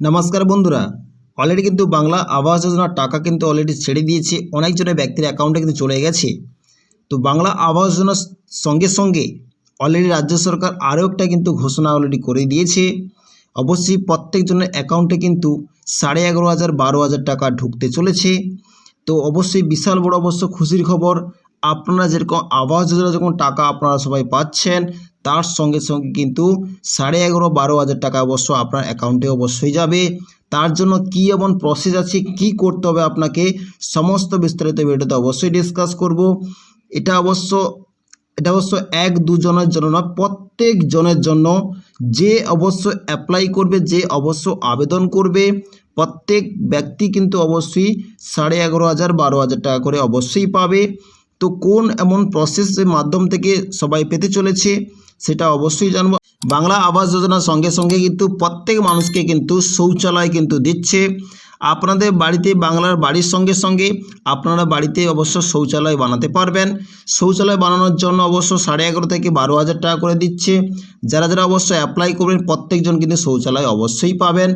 নমস্কার বন্ধুরা। অলরেডি কিন্তু বাংলা আবাস যোজনার টাকা কিন্তু অলরেডি ছেড়ে দিয়েছে। অনেকজনের ব্যক্তির অ্যাকাউন্টে কিন্তু চলে গেছে। তো বাংলা আবাস যোজনার সঙ্গে সঙ্গে অলরেডি রাজ্য সরকার আরও একটা কিন্তু ঘোষণা অলরেডি করে দিয়েছে। অবশ্যই প্রত্যেকজনের অ্যাকাউন্টে কিন্তু সাড়ে এগারো হাজার, বারো হাজার টাকা ঢুকতে চলেছে। তো অবশ্যই বিশাল বড় অবশ্য খুশির খবর, আপনারা যেরকম আবাস যোজনা যখন টাকা আপনারা সবাই পাচ্ছেন তার সঙ্গে সঙ্গে কিন্তু সাড়ে এগারো বারো হাজার টাকা অবশ্য আপনার অ্যাকাউন্টে অবশ্যই যাবে। তার জন্য কি এমন প্রসেস আছে, কি করতে হবে আপনাকে, সমস্ত বিস্তারিত ভিডিওতে অবশ্যই ডিসকাস করব। এটা অবশ্য এটা অবশ্য এক দুজনের জন্য নয়, প্রত্যেক জনের জন্য যে অবশ্য অ্যাপ্লাই করবে, যে অবশ্য আবেদন করবে, প্রত্যেক ব্যক্তি কিন্তু অবশ্যই সাড়ে এগারো হাজার বারো হাজার টাকা করে অবশ্যই পাবে। তো কোন এমন প্রসেসের মাধ্যম থেকে সবাই পেতে চলেছে? সেটা অবশ্যই জানব। বাংলা আবাস যোজনার সঙ্গে সঙ্গে কিন্তু প্রত্যেক মানুষকে কিন্তু শৌচালয় কিন্তু দিচ্ছে। আপনাদের বাড়িতে বাংলার বাড়ির সঙ্গে সঙ্গে আপনারা বাড়িতে অবশ্য শৌচালয় বানাতে পারবেন। শৌচালয় বানানোর জন্য অবশ্য সাড়ে এগারো থেকে বারো হাজার টাকা করে দিচ্ছে। যারা যারা অবশ্য অ্যাপ্লাই করবেন, প্রত্যেকজন কিন্তু শৌচালয় অবশ্যই পাবেন।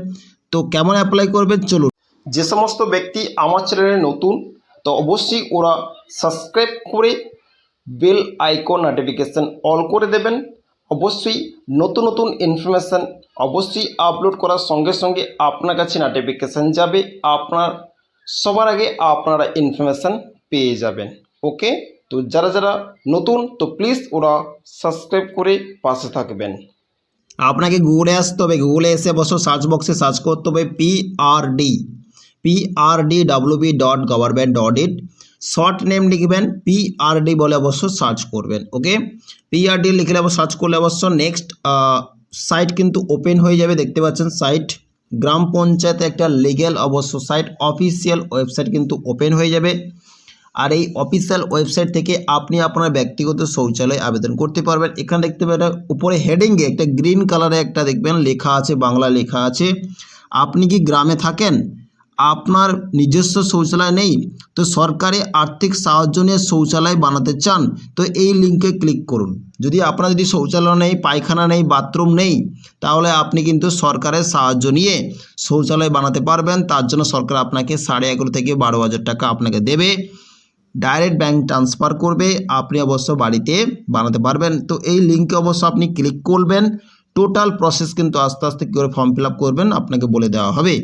তো কেমন অ্যাপ্লাই করবেন? চলুন। যে সমস্ত ব্যক্তি আমার চ্যানেলে নতুন, তো অবশ্যই ওরা সাবস্ক্রাইব করে বেল আইকন নোটিফিকেশান অল করে দেবেন। অবশ্যই নতুন নতুন ইনফরমেশান অবশ্যই আপলোড করার সঙ্গে সঙ্গে আপনার কাছে নোটিফিকেশান যাবে। আপনার, সবার আগে আপনারা ইনফরমেশান পেয়ে যাবেন। ওকে? তো যারা যারা নতুন, তো প্লিজ ওরা সাবস্ক্রাইব করে পাশে থাকবেন। আপনাকে গুগলে আসতে হবে। গুগলে এসে অবশ্য সার্চ বক্সে সার্চ করতে হবে PRD PRD WB dot government dot in short name লিখবেন পিআরডি বলে অবশ্য সার্চ করবেন ওকে পিআরডি লিখলে অবশ্য সার্চ করলে অবশ্য নেক্সট সাইট কিন্তু ওপেন হয়ে যাবে, দেখতে পাচ্ছেন সাইট গ্রাম পঞ্চায়েতে একটা লিগ্যাল অবশ্য সাইট অফিসিয়াল ওয়েবসাইট কিন্তু ওপেন হয়ে যাবে। আর এই অফিসিয়াল ওয়েবসাইট থেকে আপনি আপনার ব্যক্তিগত শৌচালয় আবেদন করতে পারবেন। এখানে দেখতে পাবেন, উপরে হেডিংয়ে একটা গ্রিন কালারে একটা দেখবেন, লেখা আছে বাংলা লেখা আছে, আপনি কি গ্রামে থাকেন? আপনার নিজস্ব শৌচালয় নেই, তো সরকারি আর্থিক সাহায্য নিয়ে শৌচালয় বানাতে চান, তো এই লিঙ্কে ক্লিক করুন। যদি আপনার যদি শৌচালয় নেই, পায়খানা নেই বাথরুম নেই, তাহলে আপনি কিন্তু সরকারের সাহায্য নিয়ে শৌচালয় বানাতে পারবেন। তার জন্য সরকার আপনাকে সাড়ে এগারো থেকে বারো হাজার টাকা আপনাকে দেবে। ডাইরেক্ট ব্যাংক ট্রান্সফার করবে, আপনি অবশ্য বাড়িতে বানাতে পারবেন। তো এই লিঙ্কে অবশ্য আপনি ক্লিক করবেন। টোটাল প্রসেস কিন্তু আস্তে আস্তে কী করে ফর্ম ফিল করবেন, আপনাকে বলে দেওয়া হবে।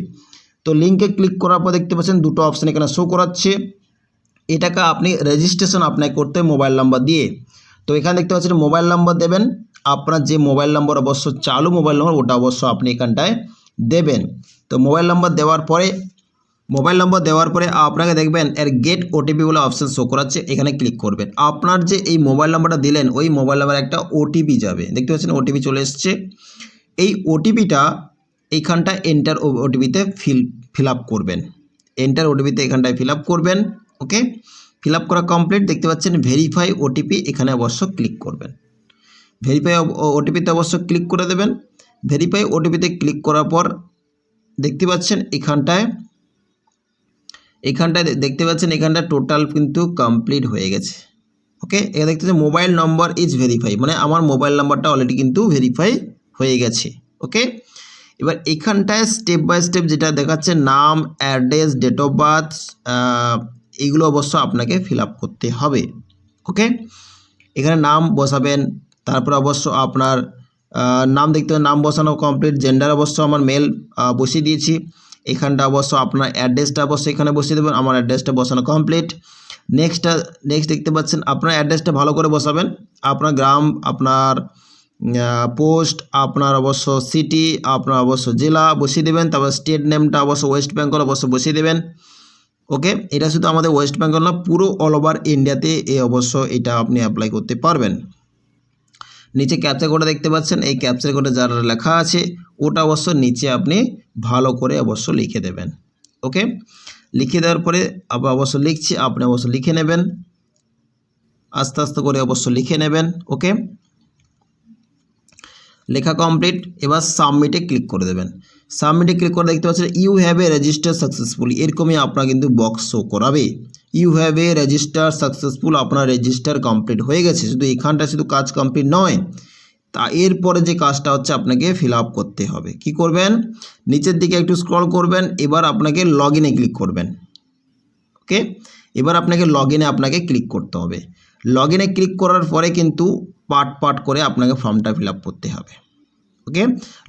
তো লিঙ্কে ক্লিক করার পর দেখতে পাচ্ছেন দুটো অপশান এখানে শো করাচ্ছে। এটাকে আপনি রেজিস্ট্রেশন আপনাকে করতে হবে মোবাইল নাম্বার দিয়ে। তো এখানে দেখতে পাচ্ছেন মোবাইল নাম্বার দেবেন। আপনার যে মোবাইল নাম্বার অবশ্য চালু মোবাইল নাম্বার ওটা অবশ্য আপনি এখানটায় দেবেন। তো মোবাইল নাম্বার দেওয়ার পরে মোবাইল নম্বর দেওয়ার পরে আপনাকে দেখবেন এর গেট ওটিপি বলে অপশান শো করাচ্ছে। এখানে ক্লিক করবেন। আপনার যে এই মোবাইল নাম্বারটা দিলেন, ওই মোবাইল নাম্বারে একটা ওটিপি যাবে। দেখতে পাচ্ছেন ওটিপি চলে এসছে। এই ওটিপিটা এইখানটা এন্টার ওটিপিতে ফিল ফিল করবেন। এন্টার ওটিপিতে এখানটায় ফিল করবেন ওকে ফিল করা কমপ্লিট দেখতে পাচ্ছেন ভেরিফাই ওটিপি এখানে অবশ্য ক্লিক করবেন। ভেরিফাই ওটিপিতে অবশ্য ক্লিক করে দেবেন। ভেরিফাই ওটিপিতে ক্লিক করার পর দেখতে পাচ্ছেন এখানটায় এখানটায় দেখতে পাচ্ছেন এখানটা টোটাল কিন্তু কমপ্লিট হয়ে গেছে। ওকে এখানে দেখতে পাচ্ছেন মোবাইল নম্বর ইজ ভেরিফাই মানে আমার মোবাইল নাম্বারটা অলরেডি কিন্তু ভেরিফাই হয়ে গেছে ওকে এবার এখানটায় স্টেপ বাই স্টেপ যেটা দেখাচ্ছে, নাম অ্যাড্রেস ডেট অফ বার্থ এইগুলো অবশ্য আপনাকে ফিল করতে হবে ওকে এখানে নাম বসাবেন, তারপর অবশ্য আপনার নাম দেখতে হবে, নাম বসানো কমপ্লিট জেন্ডার অবশ্য আমার মেল বসিয়ে দিয়েছি, এখানটা অবশ্য আপনার অ্যাড্রেসটা অবশ্য এখানে বসিয়ে দেবেন, আমার অ্যাড্রেসটা বসানো কমপ্লিট নেক্সটটা নেক্সট দেখতে পাচ্ছেন, আপনার অ্যাড্রেসটা ভালো করে বসাবেন, আপনার গ্রাম, আপনার পোস্ট, আপনার অবশ্য সিটি আপনার অবশ্য জেলা বসিয়ে দেবেন, তারপর স্টেট নেমটা অবশ্য ওয়েস্ট বেঙ্গল অবশ্য বসিয়ে দেবেন ওকে এটা শুধু আমাদের ওয়েস্ট বেঙ্গল না, পুরো অল ওভার ইন্ডিয়াতে এ অবশ্য এটা আপনি অ্যাপ্লাই করতে পারবেন। নিচে ক্যাপচার কোডে দেখতে পাচ্ছেন, এই ক্যাপচার কোডে যার লেখা আছে, ওটা অবশ্য নিচে আপনি ভালো করে অবশ্য লিখে দেবেন ওকে লিখে দেওয়ার পরে আবার অবশ্য লিখছি, আপনি অবশ্য লিখে নেবেন, আস্তে আস্তে করে অবশ্য লিখে নেবেন ওকে লেখা কমপ্লিট এবার সাবমিটে ক্লিক করে দেবেন। সাবমিটে ক্লিক করে দেখতে পাচ্ছেন you have a register successful এরকমই আপনার কিন্তু বক্স শো করাবে। You have a register successful আপনার রেজিস্টার কমপ্লিট হয়ে গেছে, শুধু এখানটা শুধু কাজ কমপ্লিট নয়, তা এরপরে যে কাজটা হচ্ছে আপনাকে ফিল আপ করতে হবে। কি করবেন? নিচের দিকে একটু স্ক্রল করবেন, এবার আপনাকে লগ ইনে ক্লিক করবেন। ওকে এবার আপনাকে লগ ইনে আপনাকে ক্লিক করতে হবে। লগ ইনে ক্লিক করার পরে কিন্তু পার্ট পার্ট করে আপনাকে ফর্মটা ফিল করতে হবে। ওকে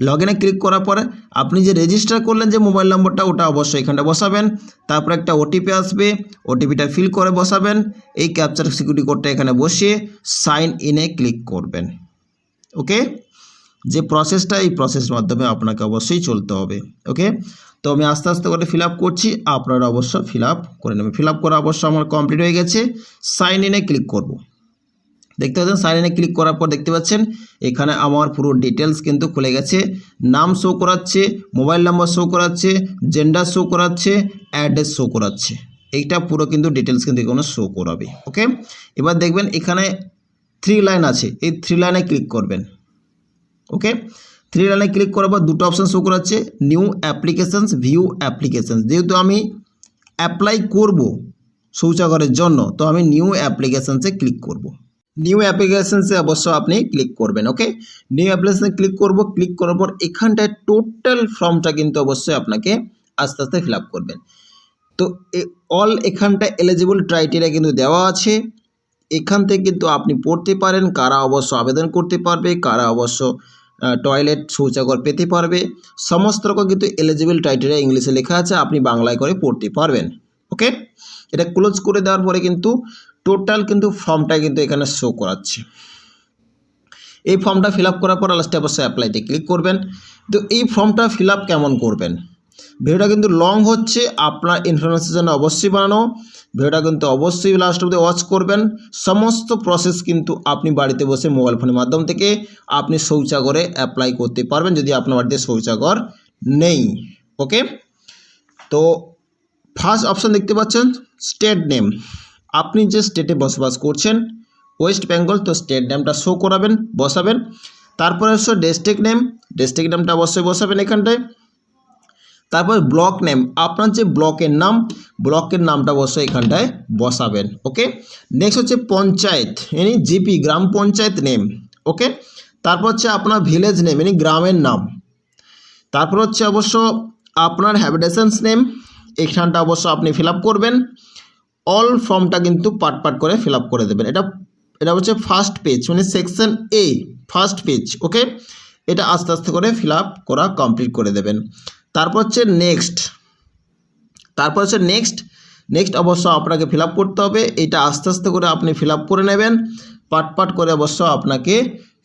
লগ ইনে ক্লিক করার পরে আপনি যে রেজিস্টার করলেন যে মোবাইল নম্বরটা ওটা অবশ্যই এখানটা বসাবেন। তারপর একটা ওটিপি আসবে। ওটিপিটা ফিল করে বসাবেন। এই ক্যাপচার সিকিউরিটি কোডটা এখানে বসিয়ে সাইন ইনে ক্লিক করবেন। ওকে যে প্রসেসটা এই প্রসেসের মাধ্যমে আপনাকে অবশ্যই চলতে হবে। ওকে তো আমি আস্তে আস্তে করে ফিল করছি। আপনারা অবশ্য ফিল করে নেবেন। ফিল করা অবশ্য আমার কমপ্লিট হয়ে গেছে। সাইন ইনে ক্লিক করব। দেখতে পাচ্ছেন সাইন ইনে ক্লিক করার পর দেখতে পাচ্ছেন, এখানে আমার পুরো ডিটেলস কিন্তু খুলে গেছে। নাম শো করাচ্ছে মোবাইল নাম্বার শো করাচ্ছে জেন্ডার শো করাচ্ছে অ্যাড্রেস শো করাচ্ছে। এইটা পুরো কিন্তু ডিটেলস কিন্তু এখানে শো করাবে। ওকে এবার দেখবেন এখানে থ্রি লাইন আছে। এই থ্রি লাইনে ক্লিক করবেন। ওকে থ্রি লাইনে ক্লিক করার পর দুটো অপশান শো করাচ্ছে নিউ অ্যাপ্লিকেশানস ভিউ অ্যাপ্লিকেশানস যেহেতু আমি অ্যাপ্লাই করব শৌচাগারের জন্য, তো আমি নিউ অ্যাপ্লিকেশানসে ক্লিক করব। নিউ অ্যাপ্লিকেশানসে অবশ্য আপনি ক্লিক করবেন ওকে নিউ অ্যাপ্লিকেশানে ক্লিক করব ক্লিক করার পর এখানটায় টোটাল ফর্মটা কিন্তু অবশ্যই আপনাকে আস্তে আস্তে ফিল করবেন। তো অল এখানটা এলিজিবল ক্রাইটেরিয়া কিন্তু দেওয়া আছে। এখান থেকে কিন্তু আপনি পড়তে পারেন, কারা অবশ্য আবেদন করতে পারবে, কারা অবশ্য টয়লেট শৌচাগর পেতে পারবে। সমস্ত রকম কিন্তু এলিজিবল ক্রাইটেরিয়া ইংলিশে লেখা আছে, আপনি বাংলায় করে পড়তে পারবেন ওকে এটা ক্লোজ করে দেওয়ার পরে কিন্তু টোটাল কিন্তু ফর্মটা কিন্তু এখানে শো করাচ্ছে। এই ফর্মটা ফিল আপ করার পর লাস্টে অবশ্যই অ্যাপ্লাইতে ক্লিক করবেন। তো এই ফর্মটা ফিল আপ কেমন করবেন? ভিডিওটা কিন্তু লং হচ্ছে, আপনার ইনফরমেশনের জন্য অবশ্যই বানানো ভিডিওটা কিন্তু অবশ্যই লাস্ট অব্দি ওয়াচ করবেন। সমস্ত প্রসেস কিন্তু আপনি বাড়িতে বসে মোবাইল ফোনের মাধ্যম থেকে আপনি শৌচাগরে অ্যাপ্লাই করতে পারবেন, যদি আপনার বাড়িতে শৌচাগর নেই। ওকে তো ফার্স্ট অপশান দেখতে পাচ্ছেন স্টেট নেম আপনি যে স্টেটে বসবাস করছেন ওয়েস্ট বেঙ্গল তো স্টেট নেমটা শো করাবেন, বসাবেন। তারপরে হচ্ছে ডিস্ট্রিক্ট নেম ডিস্ট্রিক্ট নেমটা অবশ্যই বসাবেন এখানটায়। তারপর ব্লক নেম আপনার যে ব্লকের নাম ব্লকের নামটা অবশ্যই এখানটায় বসাবেন ওকে নেক্সট হচ্ছে পঞ্চায়েত এনি জিপি গ্রাম পঞ্চায়েত নেম ওকে তারপর হচ্ছে আপনার ভিলেজ নেম এনি গ্রামের নাম। তারপর হচ্ছে অবশ্য আপনার হ্যাবিটেশনস নেম এখানটা অবশ্য আপনি ফিল করবেন। অল ফর্মটা কিন্তু পার্ট পার্ট করে ফিল করে দেবেন। এটা এটা হচ্ছে ফার্স্ট পেজ মানে section A first page okay এটা আস্তে আস্তে করে ফিল করা কমপ্লিট করে দেবেন। তারপর হচ্ছে নেক্সট তারপর হচ্ছে নেক্সট নেক্সট অবশ্য আপনাকে ফিল করতে হবে। এটা আস্তে আস্তে করে আপনি ফিল করে নেবেন। পাট পাট করে অবশ্য আপনাকে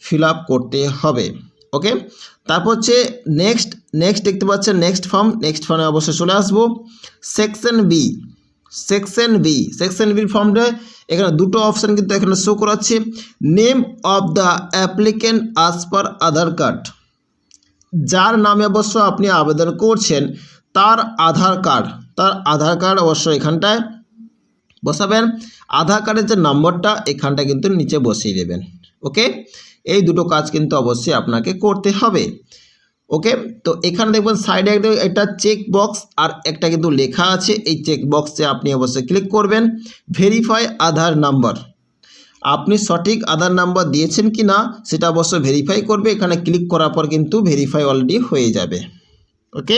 ফিল করতে হবে ওকে তারপর হচ্ছে নেক্সট নেক্সট দেখতে পাচ্ছেন নেক্সট ফর্ম নেক্সট ফর্মে অবশ্যই চলে আসব। Section B section B, section বির ফর্মটা এখানে দুটো অপশান কিন্তু এখানে শো করাচ্ছে। নেম অফ দ্য অ্যাপ্লিকেন্ট আজ পার আধার কার্ড। যার নামে অবশ্য আপনি আবেদন করছেন, তার আধার কার্ড, তার আধার কার্ড অবশ্য এখানটায় বসাবেন। আধার কার্ডের যে নম্বরটা, এখানটা কিন্তু নিচে বসিয়ে দেবেন। ওকে এই দুটো কাজ কিন্তু অবশ্যই আপনাকে করতে হবে। ওকে তো এখানে দেখবেন সাইডে একটা একটা চেক বক্স আর একটা কিন্তু লেখা আছে। এই চেক বক্সে আপনি অবশ্যই ক্লিক করবেন। ভেরিফাই আধার নাম্বার আপনি সঠিক আধার নাম্বার দিয়েছেন কি না, সেটা অবশ্য ভেরিফাই করবে। এখানে ক্লিক করার পর কিন্তু ভেরিফাই অলরেডি হয়ে যাবে। ওকে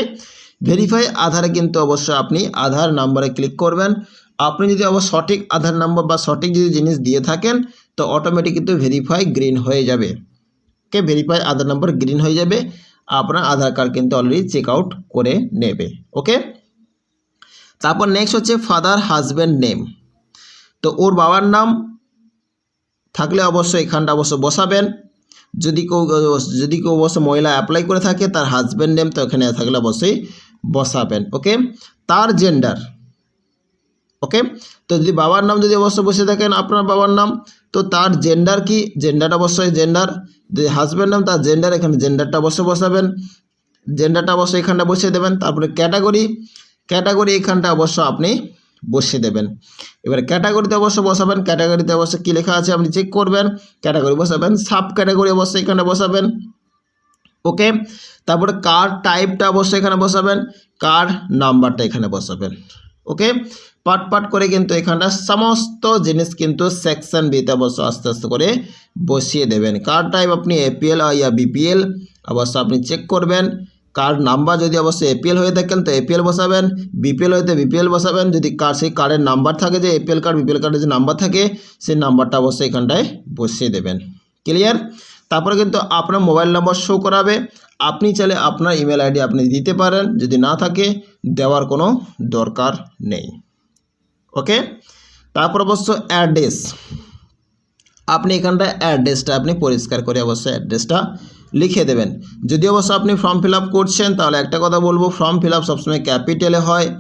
ভেরিফাই আধারে কিন্তু অবশ্যই আপনি আধার নাম্বারে ক্লিক করবেন। আপনি যদি অবশ্য সঠিক আধার নাম্বার বা সঠিক যদি জিনিস দিয়ে থাকেন, তো অটোমেটিক কিন্তু ভেরিফাই গ্রিন হয়ে যাবে। Okay verify Aadhaar number green হয়ে যাবে। আপনার আধার কার্ড কিন্তু অলরেডি চেক আউট করে নেবে ওকে তারপর নেক্সট হচ্ছে ফাদার হাজব্যান্ড নেম তো ওর বাবার নাম থাকলে অবশ্যই এখানটা অবশ্য বসাবেন। যদি কেউ যদি কেউ অবশ্য মহিলা অ্যাপ্লাই করে থাকে, তার হাজব্যান্ড নেম তো এখানে থাকলে অবশ্যই বসাবেন ওকে তার জেন্ডার ওকে তো যদি বাবার নাম যদি অবশ্য বসে থাকেন, আপনার বাবার নাম তো তার জেন্ডার কি? জেন্ডার অবশ্যই জেন্ডার যে হাজব্যান্ড নাম তার জেন্ডার এখানে জেন্ডারটা অবশ্যই বসাবেন। জেন্ডারটা অবশ্যই এখানটা বসিয়ে দেবেন। তারপরে ক্যাটাগরি ক্যাটাগরি এখানটা অবশ্য আপনি বসিয়ে দেবেন। এবার ক্যাটাগরিতে অবশ্য বসাবেন। ক্যাটাগরিতে অবশ্য কী লেখা আছে আপনি চেক করবেন। ক্যাটাগরি বসাবেন। সাব ক্যাটাগরি অবশ্যই এখানে বসাবেন। ওকে তারপরে কার টাইপটা অবশ্যই এখানে বসাবেন। কার নাম্বারটা এখানে বসাবেন। ওকে পাট পাট করে কিন্তু এখানটা সমস্ত জিনিস কিন্তু সেকশন বিতে অবশ্য আস্তে আস্তে করে বসিয়ে দেবেন। কার টাইপ আপনি এপিএল ইয়া বিপিএল অবশ্য আপনি চেক করবেন। কার্ড নাম্বার যদি অবশ্যই এপিএল হয়ে থাকেন, তো এপিএল বসাবেন। বিপিএল হইতে বিপিএল বসাবেন। যদি কার সেই কার্ডের নাম্বার থাকে যে এপিএল কার্ড বিপিএল কার্ডের যে নাম্বার থাকে, সেই নাম্বারটা অবশ্যই এখানটায় বসিয়ে দেবেন। ক্লিয়ার তারপরে কিন্তু আপনার মোবাইল নম্বর শো করাবে। আপনি চাইলে আপনার ইমেল আইডি আপনি দিতে পারেন। যদি না থাকে, দেওয়ার কোনো দরকার নেই। ওকে? তারপর অবশ্য অ্যাড্রেস আপনি এখানটা অ্যাড্রেসটা আপনি পরিষ্কার করে অবশ্যই অ্যাড্রেসটা লিখে দেবেন। যদি অবশ্য আপনি ফর্ম ফিল করছেন, তাহলে একটা কথা বলব ফর্ম ফিল সবসময় ক্যাপিটালে হয়।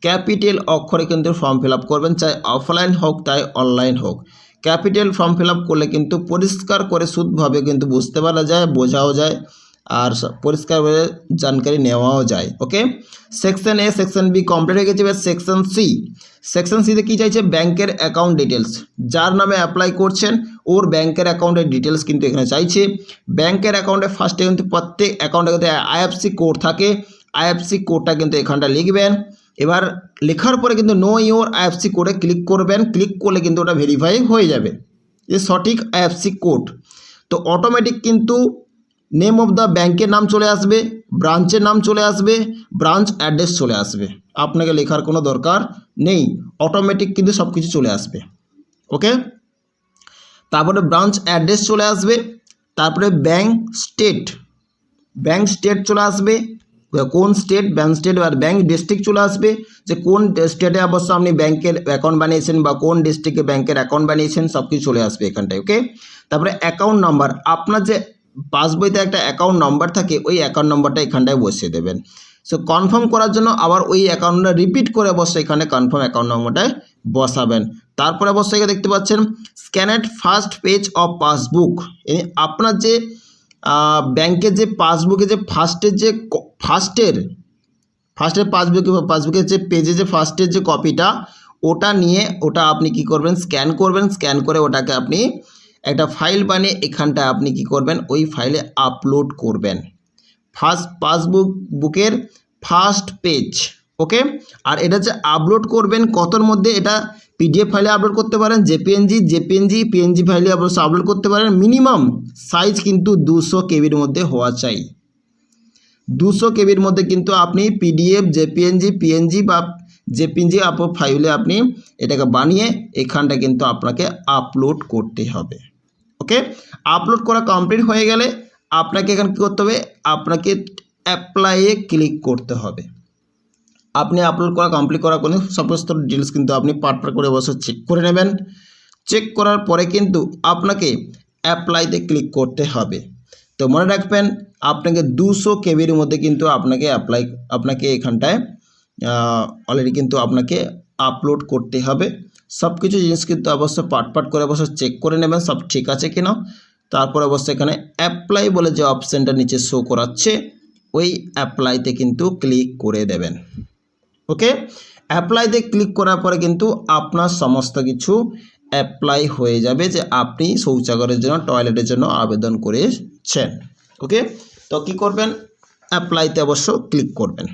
ক্যাপিটাল অক্ষরে কিন্তু ফর্ম ফিল করবেন, চাই অফলাইন হোক, তাই অনলাইন হোক। ক্যাপিটাল ফর্ম ফিল করলে কিন্তু পরিষ্কার করে শুদ্ধভাবে কিন্তু বুঝতে পারা যায়, বোঝাও যায়, আর স- পরিষ্কারভাবে জানকারি নেওয়াও যায়, okay? Section A section B complete হয়ে গেছে, এবার সেকশন সি সেকশন সিতে কী চাইছে? ব্যাংকের অ্যাকাউন্ট ডিটেলস যার নামে অ্যাপ্লাই করছেন, ওর ব্যাংকের অ্যাকাউন্টের ডিটেলস কিন্তু এখানে চাইছে। ব্যাংকের অ্যাকাউন্টে ফার্স্টে কিন্তু প্রত্যেক অ্যাকাউন্টে কিন্তু আইএফসি কোড থাকে। আইএফসি কোডটা কিন্তু এখানটা লিখবেন। এবার লেখার পরে কিন্তু নো ইওর আইএফসি কোডে ক্লিক করবেন। ক্লিক করলে কিন্তু ওটা ভেরিফাই হয়ে যাবে। যে সঠিক আইএফসি কোড তো অটোমেটিক কিন্তু নেম অফ দ্য ব্যাংকের নাম চলে আসবে ব্রাঞ্চের নাম চলে আসবে ব্রাঞ্চ অ্যাড্রেস চলে আসবে। আপনাকে লেখার কোনো দরকার নেই। অটোমেটিক কিন্তু সব কিছু চলে আসবে। ওকে তারপরে ব্রাঞ্চ অ্যাড্রেস চলে আসবে। তারপরে ব্যাংক স্টেট ব্যাংক স্টেট চলে আসবে। কোন স্টেট ব্যাংক স্টেট আর ব্যাংক ডিস্ট্রিক্ট চলে আসবে। যে কোন স্টেটে অবশ্য আপনি ব্যাংকের অ্যাকাউন্ট বানিয়েছেন বা কোন ডিস্ট্রিক্টে ব্যাংকের অ্যাকাউন্ট বানিয়েছেন সব কিছু চলে আসবে এখানটায় ওকে তারপরে অ্যাকাউন্ট নাম্বার আপনার যে পাসবইতে একটা অ্যাকাউন্ট নাম্বার থাকে, ওই অ্যাকাউন্ট নাম্বারটা এখানটায় বসিয়ে দেবেন। সো কনফার্ম করার জন্য আবার ওই অ্যাকাউন্টটা রিপিট করে অবশ্যই এখানে কনফার্ম অ্যাকাউন্ট নম্বরটায় বসাবেন। তারপরে অবশ্যই দেখতে পাচ্ছেন scanned first page of passbook আপনার যে ব্যাংকের যে পাসবুকে যে ফার্স্টের যে ফার্স্টের ফার্স্টের পাসবুকে পাসবুকের যে পেজে যে ফার্স্টের যে কপিটা ওটা নিয়ে ওটা আপনি কি করবেন স্ক্যান করবেন স্ক্যান করে ওটাকে আপনি একটা ফাইল বানিয়ে এখানটা আপনি কি করবেন, ওই ফাইলে আপলোড করবেন। ফার্স্ট পাসবুক, বুকের ফার্স্ট পেজ, ওকে? আর এটা যে আপলোড করবেন, কতর মধ্যে এটা পিডিএফ ফাইলে আপলোড করতে পারেন জেপিএনজি জেপিএনজি পিএনজি ফাইলে অবশ্য আপলোড করতে পারেন, মিনিমাম সাইজ কিন্তু দুশো কেবির মধ্যে হওয়া চাই। দুশো কেবির মধ্যে কিন্তু আপনি পিডিএফ জেপিএনজি পিএনজি বা জেপিএনজি আপ ফাইলে আপনি এটাকে বানিয়ে এখানটা কিন্তু আপনাকে আপলোড করতে হবে, ওকে? আপলোড করা কমপ্লিট হয়ে গেলে আপনাকে এখানে কী করতে হবে? আপনাকে অ্যাপ্লাইয়ে ক্লিক করতে হবে। আপনি আপলোড করা কমপ্লিট করা, কোনো সমস্ত ডিটেলস কিন্তু আপনি পার্ট পার্ট করে বসে চেক করে নেবেন। চেক করার পরে কিন্তু আপনাকে অ্যাপ্লাইতে ক্লিক করতে হবে। তো মনে রাখবেন, আপনাকে দুশো কেবির মধ্যে কিন্তু আপনাকে অ্যাপ্লাই আপনাকে এখানটায় অলরেডি কিন্তু আপনাকে আপলোড করতে হবে। সব কিছু জিনিস কিন্তু অবশ্য পাট পাট করে অবশ্য চেক করে নেবেন, সব ঠিক আছে কিনা? তারপর অবশ্য এখানে অ্যাপ্লাই বলে যে অপশানটা নিচে শো করাচ্ছে, ওই অ্যাপ্লাইতে কিন্তু ক্লিক করে দেবেন। ওকে অ্যাপ্লাইতে ক্লিক করার পরে কিন্তু আপনার সমস্ত কিছু অ্যাপ্লাই হয়ে যাবে যে আপনি শৌচাগারের জন্য টয়লেটের জন্য আবেদন করেছেন। ওকে তো কী করবেন? অ্যাপ্লাইতে অবশ্য ক্লিক করবেন।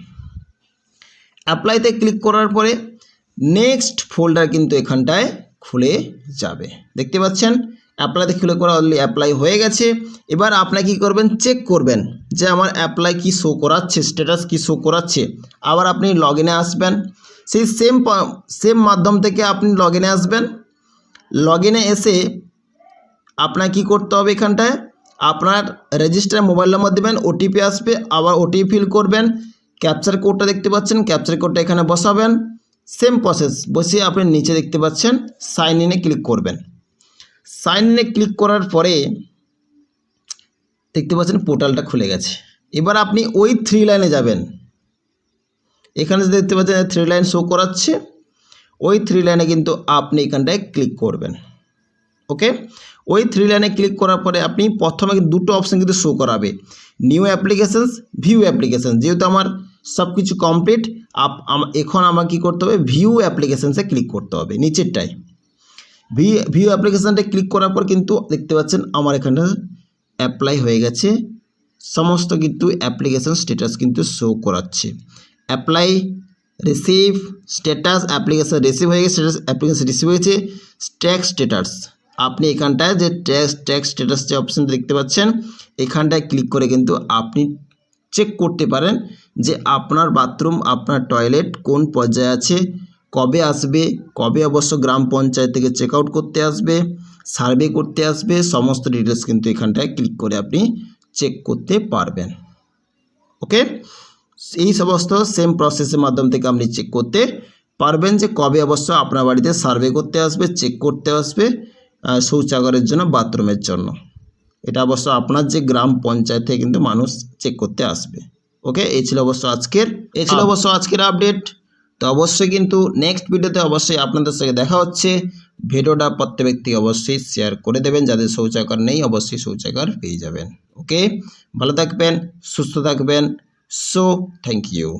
অ্যাপ্লাইতে ক্লিক করার পরে নেক্সট ফোল্ডার কিন্তু এখানটায় খুলে যাবে। দেখতে পাচ্ছেন? অ্যাপ্লাইতে ক্লিক করা অলরেডি অ্যাপ্লাই হয়ে গেছে। এবার আপনার কী করবেন? চেক করবেন যে আমার অ্যাপ্লাই কি শো করাচ্ছে স্ট্যাটাস কি শো করাচ্ছে। আবার আপনি লগ আসবেন। সেই সেম সেম মাধ্যম থেকে আপনি লগ আসবেন। লগ এসে আপনার কি করতে হবে এখানটায়? আপনার রেজিস্টার মোবাইল নম্বর দেবেন ওটিপি আসবে, আবার ওটিপি ফিল করবেন। ক্যাপচার কোডটা দেখতে পাচ্ছেন ক্যাপচার কোডটা এখানে বসাবেন। সেম প্রসেস বসিয়ে আপনি নিচে দেখতে পাচ্ছেন সাইন ইনে ক্লিক করবেন। সাইন ইনে ক্লিক করার পরে দেখতে পাচ্ছেন পোর্টালটা খুলে গেছে। এবার আপনি ওই থ্রি লাইনে যাবেন। এখানে দেখতে পাচ্ছেন থ্রি লাইন শো করাচ্ছে, ওই থ্রি লাইনে কিন্তু আপনি এখানটায় ক্লিক করবেন। ওকে ওই থ্রি লাইনে ক্লিক করার পরে আপনি প্রথমে দুটো অপশান কিন্তু শো করাবে। নিউ অ্যাপ্লিকেশানস ভিউ অ্যাপ্লিকেশান যেহেতু আমার সব কিছু কমপ্লিট আপ এখন আমার কী করতে হবে? ভিউ অ্যাপ্লিকেশানসে ক্লিক করতে হবে, নিচেরটায়। ভি ভিউ অ্যাপ্লিকেশানটা ক্লিক করার পর কিন্তু দেখতে পাচ্ছেন আমার এখানটা অ্যাপ্লাই হয়ে গেছে। সমস্ত কিন্তু অ্যাপ্লিকেশান স্ট্যাটাস কিন্তু শো করাচ্ছে। Apply receive status application receive হয়ে গেছে স্ট্যাটাস অ্যাপ্লিকেশান রিসিভ হয়েছে ট্যাক্স স্ট্যাটাস আপনি এখানটায় যে ট্যাক্স ট্যাক্স স্ট্যাটাস যে অপশানটা দেখতে পাচ্ছেন, এখানটায় ক্লিক করে কিন্তু আপনি চেক করতে পারেন যে আপনার বাথরুম আপনার টয়লেট কোন পর্যায়ে আছে। কবে আসবে? কবে অবশ্য গ্রাম পঞ্চায়েত থেকে চেক আউট করতে আসবে? সার্ভে করতে আসবে? সমস্ত ডিটেলস কিন্তু এখানটায় ক্লিক করে আপনি চেক করতে পারবেন। ওকে এই সমস্ত সেম প্রসেসের মাধ্যম থেকে আপনি চেক করতে পারবেন যে কবে অবশ্য আপনার বাড়িতে সার্ভে করতে আসবে চেক করতে আসবে শৌচাগারের জন্য বাথরুমের জন্য। এটা অবশ্য আপনার যে গ্রাম পঞ্চায়েত থেকে কিন্তু মানুষ চেক করতে আসবে। ওকে এই ছিল অবশ্য আজকের এই ছিল অবশ্য আজকের আপডেট তো অবশ্যই কিন্তু নেক্সট ভিডিওতে অবশ্যই আপনাদের সঙ্গে দেখা হচ্ছে। ভিডিওটা প্রত্যেক ব্যক্তি অবশ্যই শেয়ার করে দেবেন। যাদের শৌচাগার নেই, অবশ্যই শৌচাগার পেয়ে যাবেন। ওকে ভালো থাকবেন, সুস্থ থাকবেন। So thank you